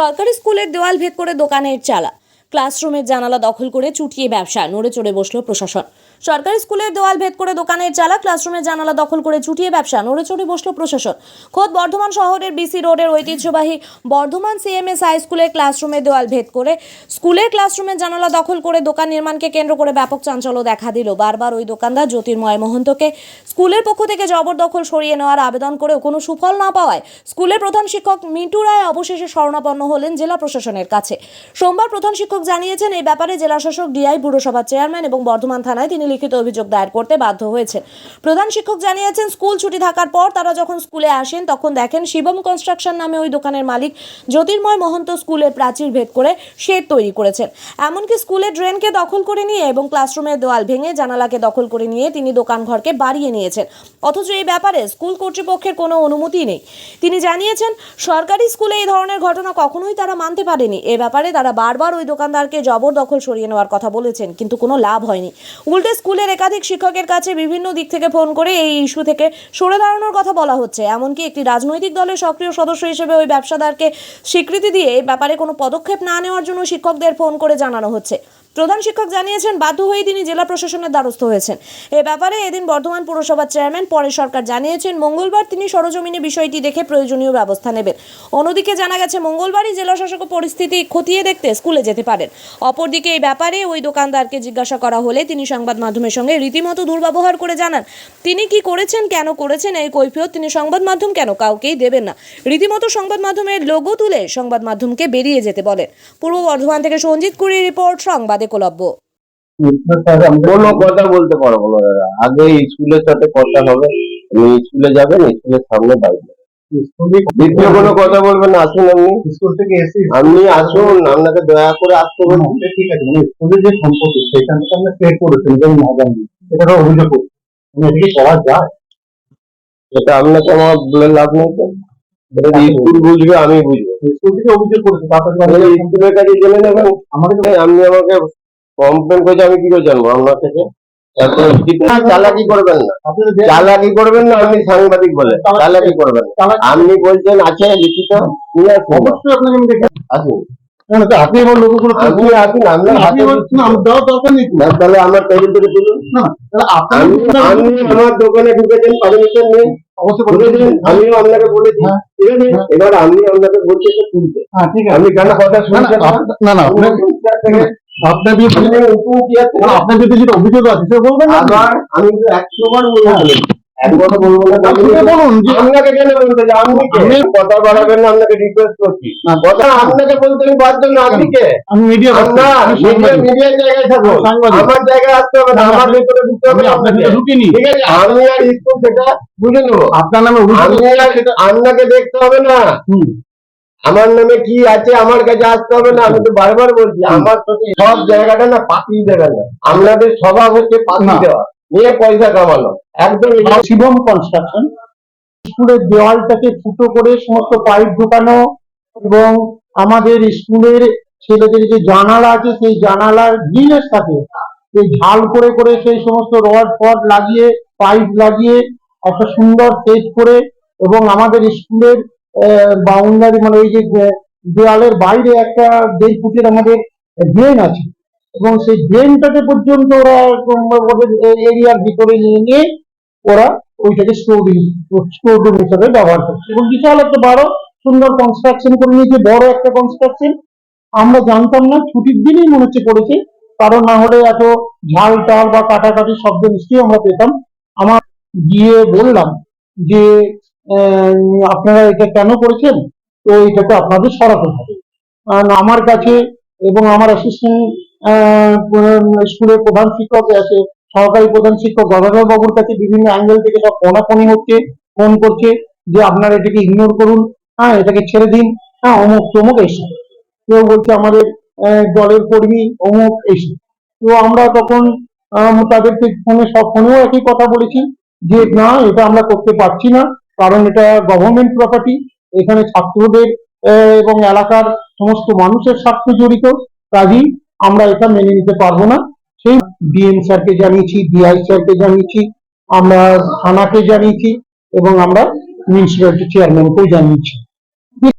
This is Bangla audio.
সরকারি স্কুলের দেওয়াল ভেদ করে দোকানের চালা। ক্লাসরুমের জানালা দখল করে চুটিয়ে ব্যবসা, নড়ে চড়ে বসল প্রশাসন। সরকারি স্কুলের দেওয়াল ভেদ করে দোকানের চালা ক্লাসরুমের জানালা দখল করে ছুটিয়ে ব্যবসা। নড়ে চড়ে বসল প্রশাসন। খোদ বর্ধমান শহরের বিসি রোডের ঐতিহ্যবাহী বর্ধমান সিএমএস হাই স্কুলের ক্লাসরুমের দেওয়াল ভেদ করে স্কুলের ক্লাসরুমের জানালা দখল করে দোকান নির্মাণকে কেন্দ্র করে ব্যাপক চাঞ্চল্য দেখা দিল। বারবার ওই দোকানদার জ্যোতির্ময় মহন্তকে স্কুলের পক্ষ থেকে জবরদখল সরিয়ে নেওয়ার আবেদন করেও কোনো সুফল না পাওয়ায় স্কুলের প্রধান শিক্ষক মিন্টু রায় অবশেষে শরণাপন্ন হলেন জেলা প্রশাসনের কাছে। সোমবার প্রধান শিক্ষক জানিয়েছেন, এই ব্যাপারে জেলা শাসক ডিআই পুরসভার চেয়ারম্যান এবং বর্ধমান থানায় তিনি লিখিত অভিযোগ দায়ের করতে বাধ্য হয়েছেন প্রধান শিক্ষক জানিয়েছেন, স্কুল ছুটি থাকার পর তারা যখন স্কুলে আসেন, তখন দেখেন শিবম কনস্ট্রাকশন নামে ওই দোকানের মালিক জ্যোতির্ময় মহন্ত স্কুলের প্রাচীর ভেদ করে শেড তৈরি করেছেন। এমনকি স্কুলের ড্রেনকে দখল করে নিয়ে এবং ক্লাসরুমের দেওয়াল ভেঙে জানালাকে দখল করে নিয়ে তিনি দোকান ঘরকে বাড়িয়ে নিয়েছেন। অথচ এই ব্যাপারে স্কুল কর্তৃপক্ষের কোনো অনুমতি নেই। তিনি জানিয়েছেন, সরকারি স্কুলে এই ধরনের ঘটনা কখনোই তারা মানতে পারেনি। এ ব্যাপারে তারা বারবার ওই দোকানদারকে জবরদখল সরিয়ে নেওয়ার কথা বলেছেন, কিন্তু কোনো লাভ হয়নি। উল্টে স্কুলের একাধিক শিক্ষকের কাছে বিভিন্ন দিক থেকে ফোন করে এই ইস্যু থেকে সরে দাঁড়ানোর কথা বলা হচ্ছে। এমনকি একটি রাজনৈতিক দলের সক্রিয় সদস্য হিসেবে ওই ব্যবসাদারকে স্বীকৃতি দিয়ে এই ব্যাপারে কোনো পদক্ষেপ না নেওয়ার জন্য শিক্ষকদের ফোন করে জানানো হচ্ছে। প্রধান শিক্ষক জানিয়েছেন, বাধ্য হয়ে তিনি জেলা প্রশাসনের দ্বারস্থ হয়েছেন। এ ব্যাপারে এদিন বর্ধমান পুরসভার চেয়ারম্যান, পরে সরকার জানিয়েছেন, মঙ্গলবার তিনি সরজমিনে বিষয়টি দেখে প্রয়োজনীয় ব্যবস্থা নেবেন। অন্যদিকে জানা গেছে, মঙ্গলবারই জেলা শাসক পরিস্থিতি খতিয়ে দেখতে স্কুলে যেতে পারেন। অপরদিকে এই ব্যাপারে ওই দোকানদারকে জিজ্ঞাসা করা হলে তিনি সংবাদ মাধ্যমের সঙ্গে রীতিমতো দুর্ব্যবহার করে জানান, তিনি কি করেছেন, কেন করেছেন, এই কৈফিয়ত তিনি সংবাদ মাধ্যম কেন কাউকেই দেবেন না? রীতিমতো সংবাদ মাধ্যমের লোগো তুলে সংবাদ মাধ্যমকে বেরিয়ে যেতে বলেন। পূর্ব বর্ধমান থেকে সঞ্জিত কুড়ি রিপোর্ট, সংবাদ একলব্য কোনো কথা বলতে পারব না দাদা। আগে স্কুলের সাথে কথা হবে। আপনি স্কুলে যাবেন স্কুলের সামনে বাইরে দ্বিতীয় কোনো কথা বলবেন আসুন আপনি। স্কুল থেকে এসে আপনি আসুন আপনাকে দয়া করে আসতে না, ঠিক আছে। মানে স্কুলের যে সম্পত্তি সেখান থেকে আমরা করেছেন যেমন এটা তো অভিযোগ করছি। মানে এটা কি করা যায়। এটা আপনাকে আমার বলে লাভ নেই তো। স্কুল বুঝবে। আমি বুঝব স্কুল থেকে অভিযোগ করেছে আপনি স্কুলের কাছে জেনে নেবেন আমাকে আপনি আমাকে কমপ্লেন করেছে আমি কি করে জানব? আপনার থেকে? চালাকি করবেন না। চালাকি করবেন না আপনি সাংবাদিক বলে চালাকি করবেন। আপনি বলছেন আছে লিখিত আসুন। আপনি আমার লোকগুলো আপনি আপনি আপনি হাতে না, দরকার নেই না, তাহলে আমার টেবিল থেকে তুলুন। না, তাহলে আপনার আমি আমার দোকানে ঢুকেছেন পারমিশন নেই বলে বলে। আমিও আপনাকে বলেছি। হ্যাঁ। ঠিক আছে? হ্যাঁ। এবার আমি আপনাকে বলছি এটা তুলতে হ্যাঁ, ঠিক আছে। আপনি কেন কথা শুনছেন না না, আপনার- বিরুদ্ধে আপনি আপনার বিরুদ্ধে যেটা অভিযোগ আছে বলবেন না। আবার আমি তো একশো বার বলব আপনাকে কেন বলতে যে আপনি কে? আমি- কথা বাড়াবেন না আপনাকে রিকোয়েস্ট করছি। কথা আপনাকে বলতে আমি বাধ্য না আপনি কে? আমি মিডিয়া মিডিয়ার জায়গায় থাকব আমার জায়গায় আসতে হবে না না, আমার ভিতরে ঢুকতে হবে আপনার আপনাকে। ঢুকিনি। ঠিক আছে আমি আর স্কুল সেটা বুঝে নেব। আপনার নামে আপনাকে দেখতে হবে না। আমার নামে কি আছে আমার কাছে আসতে হবে না আমি তো বারবার বলছি আমার সাথে সব জায়গাটা না পাঠিয়ে দেবেন না। আপনাদের স্বভাব হচ্ছে পাতি দেওয়া। নিয়ে পয়সা কামানো একদম শিবম কনস্ট্রাকশন স্কুলের দেওয়ালটাকে ফুটো করে সমস্ত পাইপ ঢোকানো এবং আমাদের স্কুলের ছেলেদের যে জানালা আছে সেই জানালার গ্রিলের সাথে সেই ঝাল করে করে সেই সমস্ত রড ফড লাগিয়ে পাইপ লাগিয়ে একটা সুন্দর সেট করে এবং আমাদের স্কুলের বাউন্ডারি মানে ওই যে দেওয়ালের বাইরে একটা দেড় ফুটের আমাদের ড্রেন আছে। এবং সেই ড্রেনটাকে পর্যন্ত ওরা এরিয়ার ভিতরে নিয়ে নিয়ে ওরা ওইটাকে স্টোর হিসাবে ব্যবহার করছে। এবং বিশাল একটা বড় সুন্দর কনস্ট্রাকশন করে নিয়েছে, বড় একটা কনস্ট্রাকশন আমরা জানতাম না, ছুটির দিনেই মনে হচ্ছে করেছে, কারণ না হলে এত ঝাল টাল বা কাটাকাটি শব্দ নিশ্চয়ই আমরা পেতাম। আমার গিয়ে বললাম যে আপনারা এটা কেন করেছেন? তো এটাকে আপনাদের সরাতে হবে। আমার কাছে এবং আমার অ্যাসিস্ট্যান্ট স্কুলের প্রধান শিক্ষক আছে, সহকারী প্রধান শিক্ষক গদাধর বাবুর কাছে বিভিন্ন অ্যাঙ্গেল থেকে সব ফোনাফোনি হচ্ছে ফোন করছে, যে আপনারা এটাকে ইগনোর করুন হ্যাঁ এটাকে ছেড়ে দিন হ্যাঁ অমুক তমুক এইসব কেউ বলছে আমাদের দলের কর্মী অমুক এইসব তো আমরা তখন তাদেরকে ফোনে, সব ফোনেও একই কথা বলেছি, যে না, এটা আমরা করতে পারছি না, কারণ এটা গভর্নমেন্ট প্রপার্টি এখানে ছাত্রদের এবং এলাকার সমস্ত মানুষের স্বার্থ জড়িত, কাজেই আমরা এটা মেনে নিতে পারব না। সেই ডিএম স্যারকে জানিয়েছি ডিআই স্যারকে জানিয়েছি, আমরা থানাকে জানিয়েছি এবং আমরা মিউনিসিপ্যালিটি চেয়ারম্যানকেও জানিয়েছি।